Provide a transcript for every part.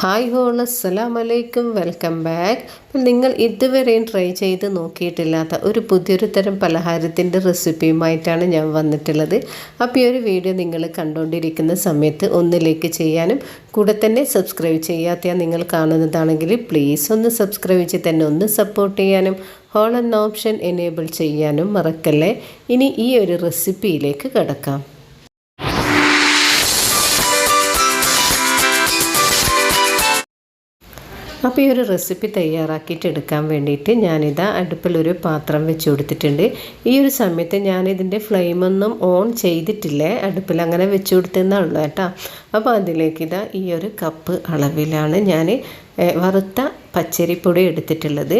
Hi whole അസ്സലാം വലൈക്കും welcome back അപ്പം നിങ്ങൾ ഇതുവരെയും ട്രൈ ചെയ്ത് നോക്കിയിട്ടില്ലാത്ത ഒരു പുതിയൊരു തരം പലഹാരത്തിന്റെ റെസിപ്പിയുമായിട്ടാണ് ഞാൻ വന്നിട്ടുള്ളത്. അപ്പോൾ ഈ ഒരു വീഡിയോ നിങ്ങൾ കണ്ടുകൊണ്ടിരിക്കുന്ന സമയത്ത് ഒന്നിലേക്ക് ചെയ്യാനും കൂടെ തന്നെ സബ്സ്ക്രൈബ് ചെയ്യാത്ത നിങ്ങൾ കാണുന്നതാണെങ്കിൽ പ്ലീസ് ഒന്ന് സബ്സ്ക്രൈബ് ചെയ്ത് തന്നെ ഒന്ന് സപ്പോർട്ട് ചെയ്യാനും ഹോൾ എന്ന ഓപ്ഷൻ എനേബിൾ ചെയ്യാനും മറക്കല്ലേ? ഇനി ഈ ഒരു റെസിപ്പിയിലേക്ക് കിടക്കാം. അപ്പോൾ ഈ ഒരു റെസിപ്പി തയ്യാറാക്കിയിട്ട് എടുക്കാൻ വേണ്ടിയിട്ട് ഞാനിതാ അടുപ്പിലൊരു പാത്രം വെച്ച് കൊടുത്തിട്ടുണ്ട്. ഈ ഒരു സമയത്ത് ഞാനിതിന്റെ ഫ്ലെയിമൊന്നും ഓൺ ചെയ്തിട്ടില്ലേ? അടുപ്പിൽ അങ്ങനെ വെച്ച് കൊടുത്തെന്നുള്ളൂ കേട്ടോ. അപ്പോൾ അതിലേക്ക് ഇതാ ഈ ഒരു കപ്പ് അളവിലാണ് ഞാൻ വറുത്ത പച്ചരിപ്പൊടി എടുത്തിട്ടുള്ളത്.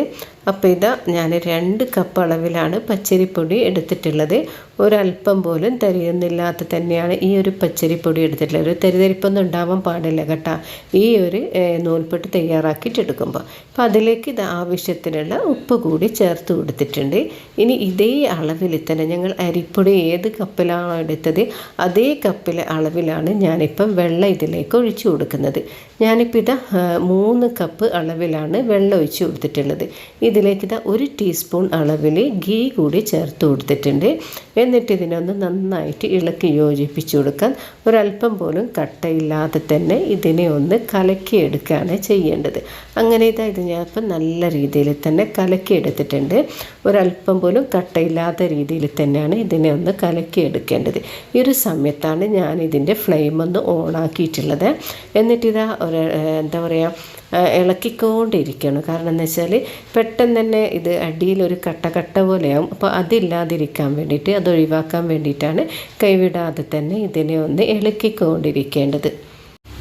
അപ്പോൾ ഇതാ ഞാൻ രണ്ട് കപ്പ് അളവിലാണ് പച്ചരിപ്പൊടി എടുത്തിട്ടുള്ളത്. ഒരല്പം പോലും തരിയൊന്നില്ലാത്ത തന്നെയാണ് ഈ ഒരു പച്ചരിപ്പൊടി എടുത്തിട്ടുള്ളത്. ഒരു തരിതരിപ്പൊന്നും ഉണ്ടാവാൻ പാടില്ല കേട്ടോ. ഈ ഒരു നൂൽപ്പെട്ട് തയ്യാറാക്കിയിട്ട് എടുക്കുമ്പോൾ അപ്പോൾ അതിലേക്ക് ഇത് ആവശ്യത്തിനുള്ള ഉപ്പ് കൂടി ചേർത്ത് കൊടുത്തിട്ടുണ്ട്. ഇനി ഇതേ അളവിൽ തന്നെ ഞങ്ങൾ അരിപ്പൊടി ഏത് കപ്പിലാണോ എടുത്തത് അതേ കപ്പിലെ അളവിലാണ് ഞാനിപ്പം വെള്ളം ഇതിലേക്ക് ഒഴിച്ചു കൊടുക്കുന്നത്. ഞാനിപ്പോൾ ഇതാ മൂന്ന് കപ്പ് അളവിലാണ് വെള്ളം ഒഴിച്ച് കൊടുത്തിട്ടുള്ളത്. ഇതിലേക്ക് ഇതാ ഒരു ടീസ്പൂൺ അളവിൽ ഗീ കൂടി ചേർത്ത് കൊടുത്തിട്ടുണ്ട്. എന്നിട്ട് ഇതിനൊന്ന് നന്നായിട്ട് ഇളക്കി യോജിപ്പിച്ച് കൊടുക്കാൻ ഒരല്പം പോലും കട്ടയില്ലാതെ തന്നെ ഇതിനെ ഒന്ന് കലക്കിയെടുക്കുകയാണ് ചെയ്യേണ്ടത്. അങ്ങനെ ഇതാ ഇത് ഞാനിപ്പം നല്ല രീതിയിൽ തന്നെ കലക്കിയെടുത്തിട്ടുണ്ട്. ഒരല്പം പോലും കട്ടയില്ലാത്ത രീതിയിൽ തന്നെയാണ് ഇതിനെ ഒന്ന് കലക്കിയെടുക്കേണ്ടത്. ഈ ഒരു സമയത്താണ് ഞാൻ ഇതിന്റെ ഫ്ലെയിം ഒന്ന് ഓണാക്കിയിട്ടുള്ളത് എന്നിട്ടിതാ ഒരു എന്താ പറയുക ഇളക്കിക്കൊണ്ടിരിക്കണം കാരണം എന്ന് വെച്ചാൽ പെട്ടെന്ന് തന്നെ ഇത് അടിയിലൊരു കട്ട കട്ട പോലെയാവും. അപ്പോൾ അതില്ലാതിരിക്കാൻ വേണ്ടിയിട്ട് അത് ഒഴിവാക്കാൻ വേണ്ടിയിട്ടാണ് കൈവിടാതെ തന്നെ ഇതിനെ ഒന്ന് ഇളക്കിക്കൊണ്ടിരിക്കേണ്ടത്.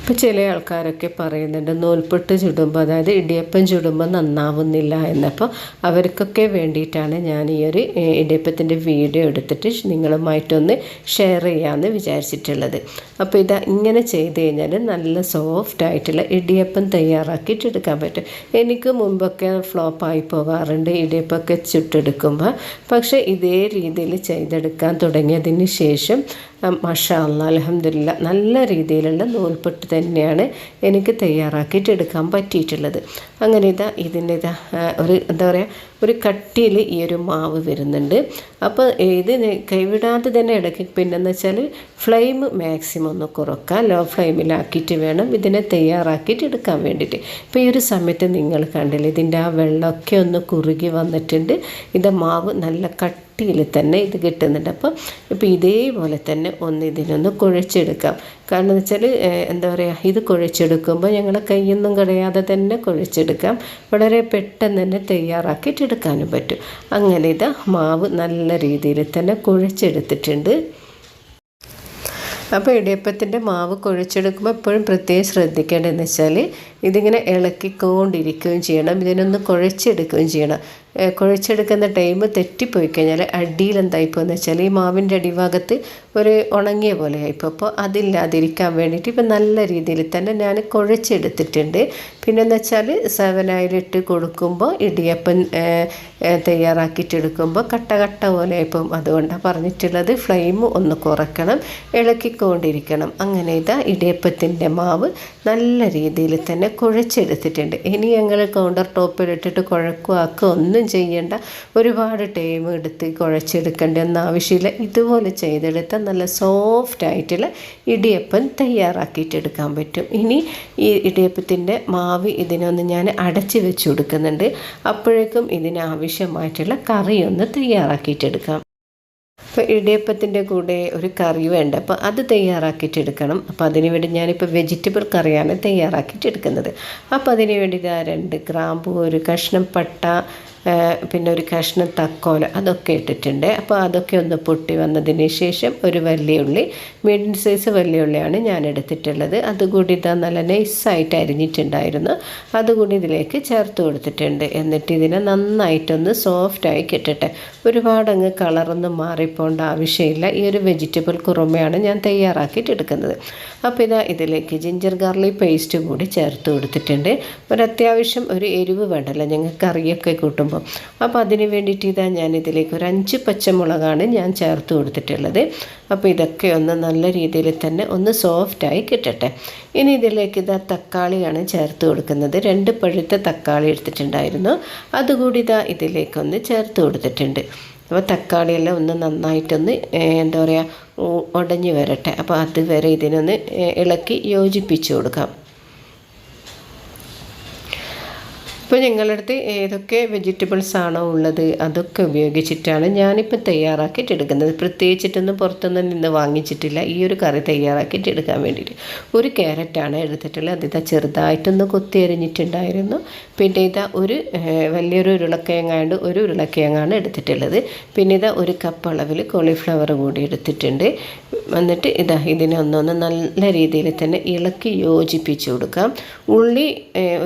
ഇപ്പോൾ ചില ആൾക്കാരൊക്കെ പറയുന്നുണ്ട് നൂൽപ്പെട്ട് ചുടുമ്പോൾ അതായത് ഇടിയപ്പം ചുടുമ്പോൾ നന്നാവുന്നില്ല എന്നപ്പോൾ അവർക്കൊക്കെ വേണ്ടിയിട്ടാണ് ഞാൻ ഈ ഒരു ഇടിയപ്പത്തിന്റെ വീഡിയോ എടുത്തിട്ട് നിങ്ങളുമായിട്ടൊന്ന് ഷെയർ ചെയ്യാമെന്ന് വിചാരിച്ചിട്ടുള്ളത്. അപ്പോൾ ഇത് ഇങ്ങനെ ചെയ്ത് കഴിഞ്ഞാൽ നല്ല സോഫ്റ്റ് ആയിട്ടുള്ള ഇടിയപ്പം തയ്യാറാക്കിയിട്ട് എടുക്കാൻ പറ്റും. എനിക്ക് മുമ്പൊക്കെ ഫ്ലോപ്പായി പോകാറുണ്ട് ഇടിയപ്പമൊക്കെ ചുട്ടെടുക്കുമ്പോൾ പക്ഷേ ഇതേ രീതിയിൽ ചെയ്തെടുക്കാൻ തുടങ്ങിയതിന് ശേഷം മഷാ അല്ല അലഹമില്ല നല്ല രീതിയിലുള്ള നൂൽപ്പെട്ട് തന്നെയാണ് എനിക്ക് തയ്യാറാക്കിയിട്ട് എടുക്കാൻ പറ്റിയിട്ടുള്ളത്. അങ്ങനെ ഇതാ ഇതിന്റെ ഇതാ ഒരു എന്താ പറയുക ഒരു കട്ടിയിൽ ഈ ഒരു മാവ് വരുന്നുണ്ട്. അപ്പോൾ ഇത് കൈവിടാതെ തന്നെ ഇടയ്ക്ക് പിന്നെന്ന് വെച്ചാൽ ഫ്ലെയിം മാക്സിമം ഒന്ന് കുറക്കുക. ലോ ഫ്ലെയിമിലാക്കിയിട്ട് വേണം ഇതിനെ തയ്യാറാക്കിയിട്ട് എടുക്കാൻ വേണ്ടിയിട്ട്. ഇപ്പോൾ ഈ ഒരു സമയത്ത് നിങ്ങൾ കണ്ടില്ല ഇതിന്റെ ആ വെള്ളമൊക്കെ ഒന്ന് കുറുകി വന്നിട്ടുണ്ട്. ഇത് മാവ് നല്ല കട്ടി കട്ടിയിൽ തന്നെ ഇത് കിട്ടുന്നുണ്ട്. അപ്പോൾ ഇപ്പോൾ ഇതേപോലെ തന്നെ ഒന്ന് ഇതിനൊന്ന് കുഴച്ചെടുക്കാം. കാരണം എന്ന് വെച്ചാൽ എന്താ പറയുക ഇത് കുഴച്ചെടുക്കുമ്പോൾ ഞങ്ങൾ കൈയൊന്നും കളയാതെ തന്നെ കുഴച്ചെടുക്കാം. വളരെ പെട്ടെന്ന് തന്നെ തയ്യാറാക്കിയിട്ട് എടുക്കാനും പറ്റും. അങ്ങനെ ഇത് മാവ് നല്ല രീതിയിൽ തന്നെ കുഴച്ചെടുത്തിട്ടുണ്ട്. അപ്പോൾ ഇടിയപ്പത്തിന്റെ മാവ് കുഴച്ചെടുക്കുമ്പോൾ എപ്പോഴും പ്രത്യേകം ശ്രദ്ധിക്കേണ്ടതെന്ന് വെച്ചാൽ ഇതിങ്ങനെ ഇളക്കിക്കൊണ്ടിരിക്കുകയും ചെയ്യണം. ഇതിനൊന്ന് കുഴച്ചെടുക്കുകയും ചെയ്യണം. കുഴച്ചെടുക്കുന്ന ടൈം തെറ്റിപ്പോയി കഴിഞ്ഞാൽ അടിയിൽ എന്തായിപ്പോയെന്ന് വെച്ചാൽ ഈ മാവിന്റെ അടിഭാഗത്ത് ഒരു ഉണങ്ങിയ പോലെ ആയിപ്പോൾ അപ്പോൾ അതില്ലാതിരിക്കാൻ വേണ്ടിയിട്ട് ഇപ്പം നല്ല രീതിയിൽ തന്നെ ഞാൻ കുഴച്ചെടുത്തിട്ടുണ്ട്. പിന്നെന്ന് വെച്ചാൽ സെവനായിലിട്ട് കൊടുക്കുമ്പോൾ ഇടിയപ്പം തയ്യാറാക്കിയിട്ടെടുക്കുമ്പോൾ കട്ട കട്ട പോലെ ഇപ്പം അതുകൊണ്ടാണ് പറഞ്ഞിട്ടുള്ളത് ഫ്ലെയിം ഒന്ന് കുറയ്ക്കണം ഇളക്കിക്കൊണ്ടിരിക്കണം. അങ്ങനെ ഇതാ ഇടിയപ്പത്തിന്റെ മാവ് നല്ല രീതിയിൽ തന്നെ കുഴച്ചെടുത്തിട്ടുണ്ട്. ഇനി ഞങ്ങൾ കൗണ്ടർ ടോപ്പിൽ ഇട്ടിട്ട് കുഴക്കുവാക്കുക ഒന്നും ചെയ്യേണ്ട ഒരുപാട് ടൈം എടുത്ത് കുഴച്ചെടുക്കേണ്ട ഒന്നും ആവശ്യമില്ല. ഇതുപോലെ ചെയ്തെടുത്താൽ നല്ല സോഫ്റ്റ് ആയിട്ടുള്ള ഇടിയപ്പം തയ്യാറാക്കിയിട്ടെടുക്കാൻ പറ്റും. ഇനി ഈ ഇടിയപ്പത്തിന്റെ മാവ് ഇതിനൊന്ന് ഞാൻ അടച്ച് വെച്ച് കൊടുക്കുന്നുണ്ട്. അപ്പോഴേക്കും ഇതിനാവശ്യമായിട്ടുള്ള കറി ഒന്ന് തയ്യാറാക്കിയിട്ടെടുക്കാം അപ്പോൾ ഇടിയപ്പത്തിന്റെ കൂടെ ഒരു കറി വേണ്ട. അപ്പോൾ അത് തയ്യാറാക്കിയിട്ട് എടുക്കണം. അപ്പോൾ അതിന് വേണ്ടി ഞാനിപ്പോൾ വെജിറ്റബിൾ കറിയാണ് തയ്യാറാക്കിയിട്ട് എടുക്കുന്നത്. അപ്പോൾ അതിന് വേണ്ടി രണ്ട് ഗ്രാമ്പു ഒരു കഷ്ണം പട്ട പിന്നെ ഒരു കഷ്ണം തക്കോല അതൊക്കെ ഇട്ടിട്ടുണ്ട്. അപ്പോൾ അതൊക്കെ ഒന്ന് പൊട്ടി വന്നതിന് ശേഷം ഒരു വലിയ ഉള്ളി മീഡിയം സൈസ് വലിയ ഉള്ളിയാണ് ഞാൻ എടുത്തിട്ടുള്ളത്. അതുകൂടി ഇതാ നല്ല നൈസായിട്ട് അരിഞ്ഞിട്ടുണ്ടായിരുന്നു. അതുകൂടി ഇതിലേക്ക് ചേർത്ത് കൊടുത്തിട്ടുണ്ട്. എന്നിട്ട് ഇതിനെ നന്നായിട്ടൊന്ന് സോഫ്റ്റായി കിട്ടട്ടെ. ഒരുപാട് അങ്ങ് കളറൊന്നും മാറിപ്പോണ്ട ആവശ്യമില്ല. ഈ ഒരു വെജിറ്റബിൾ കുറുമയാണ് ഞാൻ തയ്യാറാക്കിയിട്ട് എടുക്കുന്നത്. അപ്പോൾ ഇതാ ഇതിലേക്ക് ജിഞ്ചർ ഗാർലിക് പേസ്റ്റ് കൂടി ചേർത്ത് കൊടുത്തിട്ടുണ്ട്. ഒരു അത്യാവശ്യം ഒരു എരിവ് വേണ്ടല്ലോ. ഞങ്ങൾ കറിയൊക്കെ കൂട്ടുമ്പോൾ കഴിക്കുമ്പോൾ അപ്പോൾ അതിന് വേണ്ടിയിട്ട് ഇതാ ഞാൻ ഇതിലേക്ക് ഒരു അഞ്ച് പച്ചമുളകാണ് ഞാൻ ചേർത്ത് കൊടുത്തിട്ടുള്ളത്. അപ്പോൾ ഇതൊക്കെ ഒന്ന് നല്ല രീതിയിൽ തന്നെ ഒന്ന് സോഫ്റ്റായി കിട്ടട്ടെ. ഇനി ഇതിലേക്ക് ഇതാ തക്കാളിയാണ് ചേർത്ത് കൊടുക്കുന്നത്. രണ്ട് പഴുത്ത തക്കാളി എടുത്തിട്ടുണ്ടായിരുന്നു. അതുകൂടി ഇതാ ഇതിലേക്കൊന്ന് ചേർത്ത് കൊടുത്തിട്ടുണ്ട്. അപ്പോൾ തക്കാളിയെല്ലാം ഒന്ന് നന്നായിട്ടൊന്ന് എന്താ പറയുക ഉടഞ്ഞു വരട്ടെ. അപ്പോൾ അതുവരെ ഇതിനൊന്ന് ഇളക്കി യോജിപ്പിച്ച് കൊടുക്കാം. ഇപ്പോൾ ഞങ്ങളുടെ അടുത്ത് ഏതൊക്കെ വെജിറ്റബിൾസ് ആണോ ഉള്ളത് അതൊക്കെ ഉപയോഗിച്ചിട്ടാണ് ഞാനിപ്പോൾ തയ്യാറാക്കിയിട്ട് എടുക്കുന്നത്. പ്രത്യേകിച്ചിട്ടൊന്നും പുറത്തുനിന്ന് നിന്ന് വാങ്ങിച്ചിട്ടില്ല. ഈ ഒരു കറി തയ്യാറാക്കിയിട്ട് എടുക്കാൻ വേണ്ടിയിട്ട്. ഒരു ക്യാരറ്റാണ് എടുത്തിട്ടുള്ളത്. അതിതാ ചെറുതായിട്ടൊന്ന് കൊത്തി എറിഞ്ഞിട്ടുണ്ടായിരുന്നു പിന്നെ ഇതാ ഒരു വലിയൊരു ഉരുളക്കിഴങ്ങാണ്ട് ഒരു ഉരുളക്കിഴങ്ങാണ് എടുത്തിട്ടുള്ളത്. പിന്നെ ഇതാ ഒരു കപ്പ് അളവിൽ കോളിഫ്ലവർ കൂടി എടുത്തിട്ടുണ്ട്. എന്നിട്ട് ഇതാ ഇതിനെ ഒന്നൊന്ന് നല്ല രീതിയിൽ തന്നെ ഇളക്കി യോജിപ്പിച്ച് കൊടുക്കാം. ഉള്ളി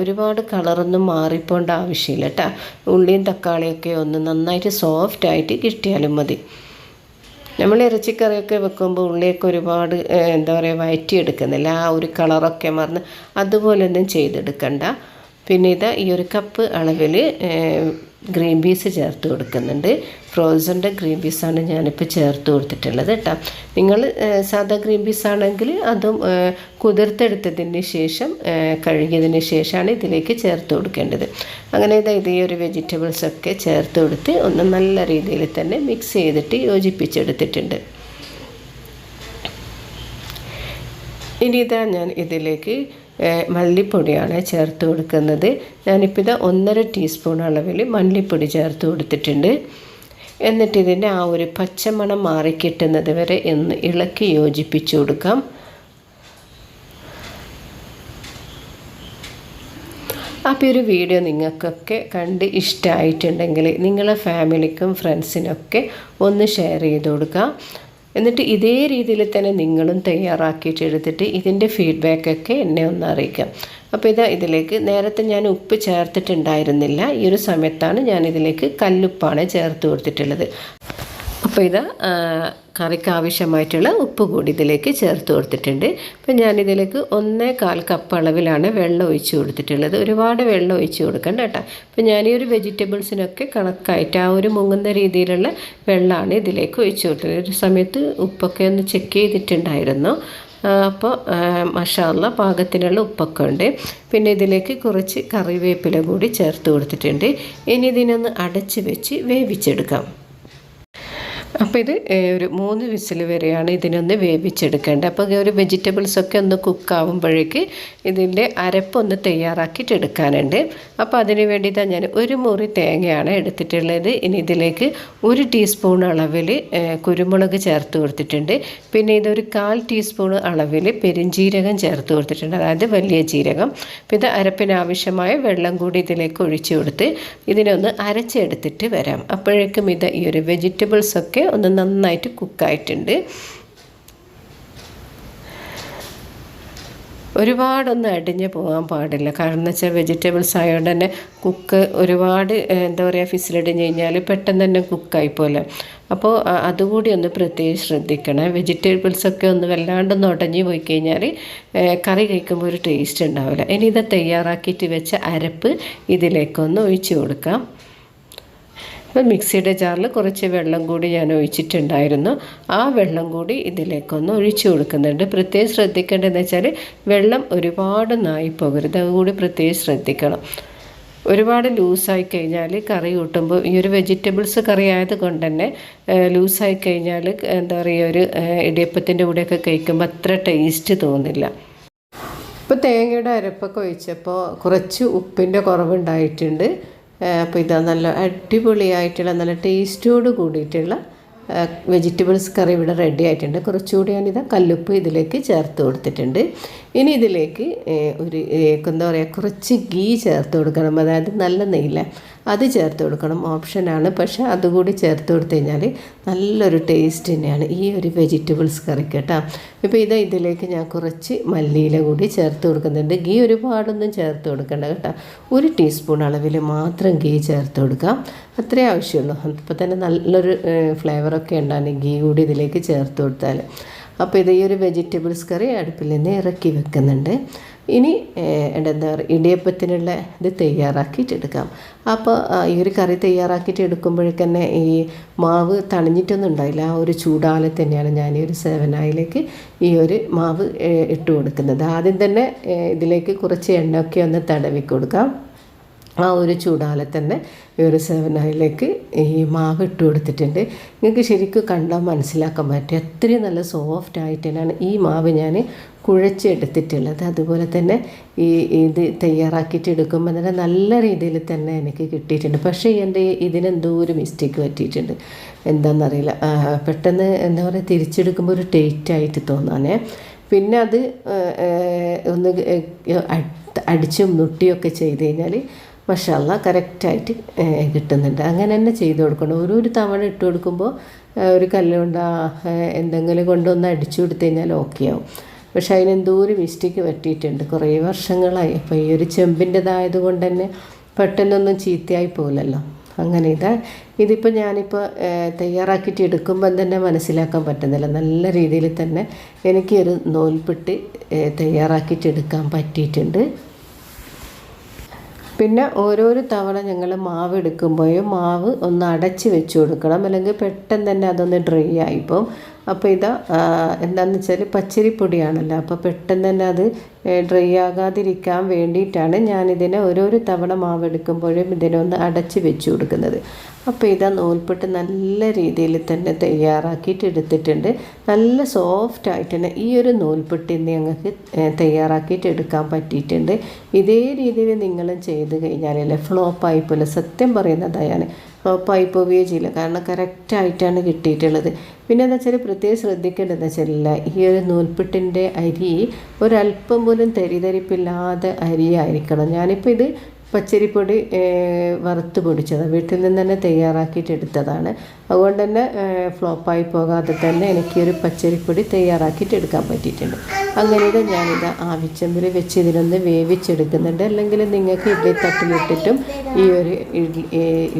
ഒരുപാട് കളറൊന്നും മാറിപ്പോണ്ട ആവശ്യമില്ല കേട്ടോ ഉള്ളിയും തക്കാളിയൊക്കെ ഒന്ന് നന്നായിട്ട് സോഫ്റ്റ് ആയിട്ട് കിട്ടിയാലും മതി. നമ്മൾ ഇറച്ചിക്കറിയൊക്കെ വെക്കുമ്പോൾ ഉള്ളിയൊക്കെ ഒരുപാട് എന്താ പറയുക വയറ്റിയെടുക്കുന്നില്ല. ആ ഒരു കളറൊക്കെ മറന്ന് അതുപോലൊന്നും ചെയ്തെടുക്കണ്ട. പിന്നെ ഇതാ ഈ ഒരു കപ്പ് അളവിൽ ഗ്രീൻ പീസ് ചേർത്ത് കൊടുക്കുന്നുണ്ട്. ഫ്രോസന്റെ ഗ്രീൻ പീസാണ് ഞാനിപ്പോൾ ചേർത്ത് കൊടുത്തിട്ടുള്ളത് കേട്ടോ നിങ്ങൾ സാധാ ഗ്രീൻ പീസ് ആണെങ്കിൽ അതും കുതിർത്തെടുത്തതിന് ശേഷം കഴുകിയതിന് ശേഷമാണ് ഇതിലേക്ക് ചേർത്ത് കൊടുക്കേണ്ടത്. അങ്ങനെ ഇത് ഈ ഒരു വെജിറ്റബിൾസൊക്കെ ചേർത്ത് കൊടുത്ത് ഒന്ന് നല്ല രീതിയിൽ തന്നെ മിക്സ് ചെയ്തിട്ട് യോജിപ്പിച്ചെടുത്തിട്ടുണ്ട്. ഇനി ഇതാ ഞാൻ ഇതിലേക്ക് മല്ലിപ്പൊടിയാണ് ചേർത്ത് കൊടുക്കുന്നത്. ഞാനിപ്പോൾ ഇത് ഒന്നര ടീസ്പൂൺ അളവിൽ മല്ലിപ്പൊടി ചേർത്ത് കൊടുത്തിട്ടുണ്ട്. എന്നിട്ട് ഇതിന്റെ ആ ഒരു പച്ചമണം മാറിക്കിട്ടുന്നത് വരെ ഒന്ന് ഇളക്കി യോജിപ്പിച്ചു കൊടുക്കാം. അപ്പോൾ ഒരു വീഡിയോ നിങ്ങൾക്കൊക്കെ കണ്ട് ഇഷ്ടമായിട്ടുണ്ടെങ്കിൽ നിങ്ങളെ ഫാമിലിക്കും ഫ്രണ്ട്സിനൊക്കെ ഒന്ന് ഷെയർ ചെയ്ത് കൊടുക്കാം. എന്നിട്ട് ഇതേ രീതിയിൽ തന്നെ നിങ്ങളും തയ്യാറാക്കിയിട്ട് എടുത്തിട്ട് ഇതിന്റെ ഫീഡ്ബാക്കൊക്കെ എന്നെ ഒന്ന് അറിയിക്കാം. അപ്പോൾ ഇതാ ഇതിലേക്ക് നേരത്തെ ഞാൻ ഉപ്പ് ചേർത്തിട്ടുണ്ടായിരുന്നില്ല. ഈ ഒരു സമയത്താണ് ഞാൻ ഇതിലേക്ക് കല്ലുപ്പാണ് ചേർത്ത് കൊടുത്തിട്ടുള്ളത്. അപ്പോൾ ഇത് കറിക്ക് ആവശ്യമായിട്ടുള്ള ഉപ്പ് കൂടി ഇതിലേക്ക് ചേർത്ത് കൊടുത്തിട്ടുണ്ട്. അപ്പോൾ ഞാനിതിലേക്ക് ഒന്നേ കാൽ കപ്പ് അളവിലാണ് വെള്ളം ഒഴിച്ച് കൊടുത്തിട്ടുള്ളത്. ഒരുപാട് വെള്ളം ഒഴിച്ച് കൊടുക്കണ്ട കേട്ടോ. അപ്പോൾ ഞാൻ ഈ ഒരു വെജിറ്റബിൾസിനൊക്കെ കണക്കായിട്ട് ആ ഒരു മുങ്ങുന്ന രീതിയിലുള്ള വെള്ളമാണ് ഇതിലേക്ക് ഒഴിച്ച് കൊടുത്തത്. ഒരു സമയത്ത് ഉപ്പൊക്കെ ഒന്ന് ചെക്ക് ചെയ്തിട്ടുണ്ടായിരുന്നു. അപ്പോൾ മഷാല പാകത്തിനുള്ള ഉപ്പൊക്കെ ഉണ്ട്. പിന്നെ ഇതിലേക്ക് കുറച്ച് കറിവേപ്പില കൂടി ചേർത്ത് കൊടുത്തിട്ടുണ്ട്. ഇനി ഇതിനൊന്ന് അടച്ച് വെച്ച് വേവിച്ചെടുക്കാം. അപ്പോൾ ഇത് ഒരു മൂന്ന് വിസിൽ വരെയാണ് ഇതിനൊന്ന് വേവിച്ചെടുക്കേണ്ടത്. അപ്പോൾ ഒരു വെജിറ്റബിൾസൊക്കെ ഒന്ന് കുക്കാവുമ്പോഴേക്ക് ഇതിന്റെ അരപ്പൊന്ന് തയ്യാറാക്കിയിട്ട് എടുക്കാനുണ്ട്. അപ്പോൾ അതിന് വേണ്ടിയിട്ടാണ് ഞാൻ ഒരു മുറി തേങ്ങയാണ് എടുത്തിട്ടുള്ളത്. ഇനി ഇതിലേക്ക് ഒരു ടീസ്പൂൺ അളവിൽ കുരുമുളക് ചേർത്ത് കൊടുത്തിട്ടുണ്ട്. പിന്നെ ഇതൊരു കാൽ ടീസ്പൂൺ അളവിൽ പെരിഞ്ജീരകം ചേർത്ത് കൊടുത്തിട്ടുണ്ട്. അതായത് വലിയ ജീരകം. അപ്പോൾ ഇത് ആവശ്യമായ വെള്ളം കൂടി ഇതിലേക്ക് ഒഴിച്ചു കൊടുത്ത് ഇതിനൊന്ന് അരച്ചെടുത്തിട്ട് വരാം. അപ്പോഴേക്കും ഇത് ഈ ഒരു വെജിറ്റബിൾസൊക്കെ ഒന്ന് നന്നായിട്ട് കുക്കായിട്ടുണ്ട്. ഒരുപാടൊന്നും അടിഞ്ഞ് പോകാൻ പാടില്ല. കാരണം എന്ന് വെച്ചാൽ വെജിറ്റബിൾസ് ആയതുകൊണ്ട് തന്നെ കുക്ക് ഒരുപാട് എന്താ പറയുക ഫിസിലടിഞ്ഞ് കഴിഞ്ഞാൽ പെട്ടെന്ന് തന്നെ കുക്കായി പോലെ. അപ്പോൾ അതുകൂടി ഒന്ന് പ്രത്യേകിച്ച് ശ്രദ്ധിക്കണം. വെജിറ്റബിൾസൊക്കെ ഒന്ന് വല്ലാണ്ടൊന്ന് ഉടഞ്ഞു പോയി കഴിഞ്ഞാൽ കറി കഴിക്കുമ്പോൾ ഒരു ടേസ്റ്റ് ഉണ്ടാവില്ല. ഇനി ഇത് തയ്യാറാക്കിയിട്ട് വെച്ച അരപ്പ് ഇതിലേക്കൊന്ന് ഒഴിച്ചു കൊടുക്കാം. അപ്പോൾ മിക്സിയുടെ ജാറിൽ കുറച്ച് വെള്ളം കൂടി ഞാൻ ഒഴിച്ചിട്ടുണ്ടായിരുന്നു. ആ വെള്ളം കൂടി ഇതിലേക്കൊന്ന് ഒഴിച്ചു കൊടുക്കുന്നുണ്ട്. പ്രത്യേകം ശ്രദ്ധിക്കേണ്ടതെന്ന് വെച്ചാൽ വെള്ളം ഒരുപാട് നായി പോകരുത്. അതുകൂടി പ്രത്യേകം ശ്രദ്ധിക്കണം. ഒരുപാട് ലൂസായി കഴിഞ്ഞാൽ കറി കൂട്ടുമ്പോൾ ഈ ഒരു വെജിറ്റബിൾസ് കറി ആയതുകൊണ്ട് തന്നെ ലൂസായി കഴിഞ്ഞാൽ എന്താ പറയുക ഒരു ഇടിയപ്പത്തിന്റെ കൂടെയൊക്കെ കഴിക്കുമ്പോൾ അത്ര ടേസ്റ്റ് തോന്നില്ല. ഇപ്പോൾ തേങ്ങയുടെ അരപ്പൊക്കെ ഒഴിച്ചപ്പോൾ കുറച്ച് ഉപ്പിന്റെ കുറവുണ്ടായിട്ടുണ്ട്. അപ്പോൾ ഇതാ നല്ല അടിപൊളിയായിട്ടുള്ള നല്ല ടേസ്റ്റോട് കൂടിയിട്ടുള്ള വെജിറ്റബിൾസ് കറി ഇവിടെ റെഡി ആയിട്ടുണ്ട്. കുറച്ചുകൂടി ഞാനിതാ കല്ലുപ്പ് ഇതിലേക്ക് ചേർത്ത് കൊടുത്തിട്ടുണ്ട്. ഇനി ഇതിലേക്ക് ഒരു എന്താ പറയുക കുറച്ച് ഗീ ചേർത്ത് കൊടുക്കണം. അതായത് നല്ല നെയ്യില്ല അത് ചേർത്ത് കൊടുക്കണം. ഓപ്ഷനാണ് പക്ഷേ അതുകൂടി ചേർത്ത് കൊടുത്തു കഴിഞ്ഞാൽ നല്ലൊരു ടേസ്റ്റ് തന്നെയാണ് ഈ ഒരു വെജിറ്റബിൾസ് കറി കേട്ടോ. ഇപ്പോൾ ഇത് ഇതിലേക്ക് ഞാൻ കുറച്ച് മല്ലിയില കൂടി ചേർത്ത് കൊടുക്കുന്നുണ്ട്. ഗീ ഒരുപാടൊന്നും ചേർത്ത് കൊടുക്കണ്ട കേട്ടോ. ഒരു ടീസ്പൂൺ അളവിൽ മാത്രം ഗീ ചേർത്ത് കൊടുക്കാം. അത്രേ ആവശ്യമുള്ളൂ. അപ്പോൾ തന്നെ നല്ലൊരു ഫ്ലേവറൊക്കെ ഉണ്ടാകും ഗീ കൂടി ഇതിലേക്ക് ചേർത്ത് കൊടുത്താൽ അപ്പോൾ ഇത് ഈ ഒരു വെജിറ്റബിൾസ് കറി അടുപ്പിൽ നിന്ന് ഇറക്കി വെക്കുന്നുണ്ട്. ഇനി എന്താ പറയുക ഇടിയപ്പത്തിനുള്ള ഇത് തയ്യാറാക്കിയിട്ടെടുക്കാം അപ്പോൾ ഈ ഒരു കറി തയ്യാറാക്കിയിട്ട് എടുക്കുമ്പോഴേക്കന്നെ ഈ മാവ് തണിഞ്ഞിട്ടൊന്നും ഉണ്ടായില്ല ആ ഒരു ചൂടാലെ തന്നെയാണ് ഞാൻ ഈ ഒരു സേവനായിലേക്ക് ഈ ഒരു മാവ് ഇട്ട് കൊടുക്കുന്നത്. ആദ്യം തന്നെ ഇതിലേക്ക് കുറച്ച് എണ്ണയൊക്കെ ഒന്ന് തടവി കൊടുക്കാം. ആ ഒരു ചൂടാലെ തന്നെ ഈ ഒരു സേവനായിലേക്ക് ഈ മാവ് ഇട്ട് കൊടുത്തിട്ടുണ്ട്. നിങ്ങൾക്ക് ശരിക്കും കണ്ടാൽ മനസ്സിലാക്കാൻ പറ്റും. അത്രയും നല്ല സോഫ്റ്റ് ആയിട്ട് തന്നെയാണ് ഈ മാവ് ഞാൻ കുഴച്ചെടുത്തിട്ടുള്ളത്. അതുപോലെ തന്നെ ഈ ഇത് തയ്യാറാക്കിയിട്ട് എടുക്കുമ്പോൾ തന്നെ നല്ല രീതിയിൽ തന്നെ എനിക്ക് കിട്ടിയിട്ടുണ്ട്. പക്ഷേ എന്റെ ഇതിനെന്തോ ഒരു മിസ്റ്റേക്ക് പറ്റിയിട്ടുണ്ട്. എന്താണെന്നറിയില്ല പെട്ടെന്ന് എന്താ പറയുക തിരിച്ചെടുക്കുമ്പോൾ ഒരു ടേറ്റ് ആയിട്ട് തോന്നാനേ. പിന്നെ അത് ഒന്ന് അട്- അടിച്ചും നുട്ടിയൊക്കെ ചെയ്ത് കഴിഞ്ഞാൽ മഷാല്ല കറക്റ്റായിട്ട് കിട്ടുന്നുണ്ട്. അങ്ങനെ തന്നെ ചെയ്ത് കൊടുക്കണം. ഓരോരു തവണ ഇട്ട് കൊടുക്കുമ്പോൾ ഒരു ആ, എന്തെങ്കിലും കൊണ്ടൊന്ന് അടിച്ചു കൊടുത്തു കഴിഞ്ഞാൽ ഓക്കെ ആവും. പക്ഷേ അതിനെന്തോ ഒരു മിസ്റ്റേക്ക് പറ്റിയിട്ടുണ്ട്. കുറേ വർഷങ്ങളായി. അപ്പോൾ ഈ ഒരു ചെമ്പിന്റെതായത് കൊണ്ട് തന്നെ പെട്ടെന്നൊന്നും ചീത്തയായി പോകില്ലല്ലോ അങ്ങനെ ഇതാ. ഇതിപ്പോൾ ഞാനിപ്പോൾ തയ്യാറാക്കിയിട്ട് എടുക്കുമ്പം തന്നെ മനസ്സിലാക്കാൻ പറ്റുന്നില്ല. നല്ല രീതിയിൽ തന്നെ എനിക്കൊരു നൂൽപ്പെട്ട് തയ്യാറാക്കിയിട്ട് എടുക്കാൻ പറ്റിയിട്ടുണ്ട്. പിന്നെ ഓരോരോ തവണ ഞങ്ങൾ മാവ് എടുക്കുമ്പോഴും മാവ് ഒന്ന് അടച്ച് വെച്ച് കൊടുക്കണം. അല്ലെങ്കിൽ പെട്ടെന്ന് തന്നെ അതൊന്ന് ഡ്രൈ ആയിപ്പോവും അപ്പോൾ ഇതാ എന്താണെന്ന് വെച്ചാൽ പച്ചരിപ്പൊടിയാണല്ലോ. അപ്പോൾ പെട്ടെന്ന് തന്നെ അത് ഡ്രൈ ആകാതിരിക്കാൻ വേണ്ടിയിട്ടാണ് ഞാനിതിനെ ഓരോരോ തവണ മാവെടുക്കുമ്പോഴും ഇതിനെ ഒന്ന് അടച്ച് വെച്ച് കൊടുക്കുന്നത്. അപ്പോൾ ഇതാ നൂൽപ്പെട്ട് നല്ല രീതിയിൽ തന്നെ തയ്യാറാക്കിയിട്ട് എടുത്തിട്ടുണ്ട്. നല്ല സോഫ്റ്റ് ആയിട്ട് തന്നെ ഈ ഒരു നൂൽപ്പെട്ട് ഇന്ന് ഞങ്ങൾക്ക് തയ്യാറാക്കിയിട്ട് എടുക്കാൻ പറ്റിയിട്ടുണ്ട്. ഇതേ രീതിയിൽ നിങ്ങളും ചെയ്ത് കഴിഞ്ഞാലല്ലേ ഫ്ലോപ്പായി പോലെ. സത്യം പറയുന്നതാണ് ഫ്ലോപ്പായി ഉപയോഗിച്ച് ചെയ്യില്ല. കാരണം കറക്റ്റായിട്ടാണ് കിട്ടിയിട്ടുള്ളത്. പിന്നെ എന്താ വെച്ചാൽ പ്രത്യേകം ശ്രദ്ധിക്കേണ്ടതെന്ന് വെച്ചാൽ ഈ ഒരു നൂൽപ്പിട്ടിന്റെ അരി ഒരല്പം പോലും തരിതരിപ്പില്ലാതെ അരിയായിരിക്കണം. ഞാനിപ്പോൾ ഇത് പച്ചരിപ്പൊടി വറുത്ത് പൊടിച്ചത്. വീട്ടിൽ നിന്ന് തന്നെ തയ്യാറാക്കിയിട്ട് എടുത്തതാണ്. അതുകൊണ്ട് തന്നെ ഫ്ലോപ്പായി പോകാതെ തന്നെ എനിക്ക് ഒരു പച്ചരിപ്പൊടി തയ്യാറാക്കിയിട്ട് എടുക്കാൻ പറ്റിയിട്ടുണ്ട്. അങ്ങനെ ഇത് ഞാനിത് ആവിച്ചമ്പിൽ വെച്ച് ഇതിനൊന്ന് വേവിച്ചെടുക്കുന്നുണ്ട്. അല്ലെങ്കിൽ നിങ്ങൾക്ക് ഇഡ്ഡലി തട്ടിലിട്ടിട്ടും ഈ ഒരു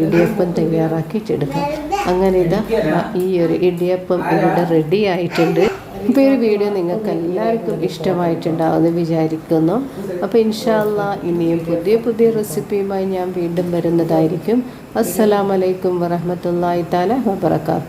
ഇടിയപ്പം തയ്യാറാക്കിയിട്ട് എടുക്കാം. അങ്ങനെ ഇതാ ഈ ഒരു ഇടിയപ്പം ഇവിടെ റെഡി ആയിട്ടുണ്ട്. അപ്പോൾ ഈ ഒരു വീഡിയോ നിങ്ങൾക്ക് എല്ലാവർക്കും ഇഷ്ടമായിട്ടുണ്ടാവുമെന്ന് വിചാരിക്കുന്നു. അപ്പോൾ ഇൻഷാല്ല ഇനിയും പുതിയ പുതിയ റെസിപ്പിയുമായി ഞാൻ വീണ്ടും വരുന്നതായിരിക്കും. അസ്സലാമലൈക്കും വറഹമത്തല്ലായി താല വബർക്കാത്തു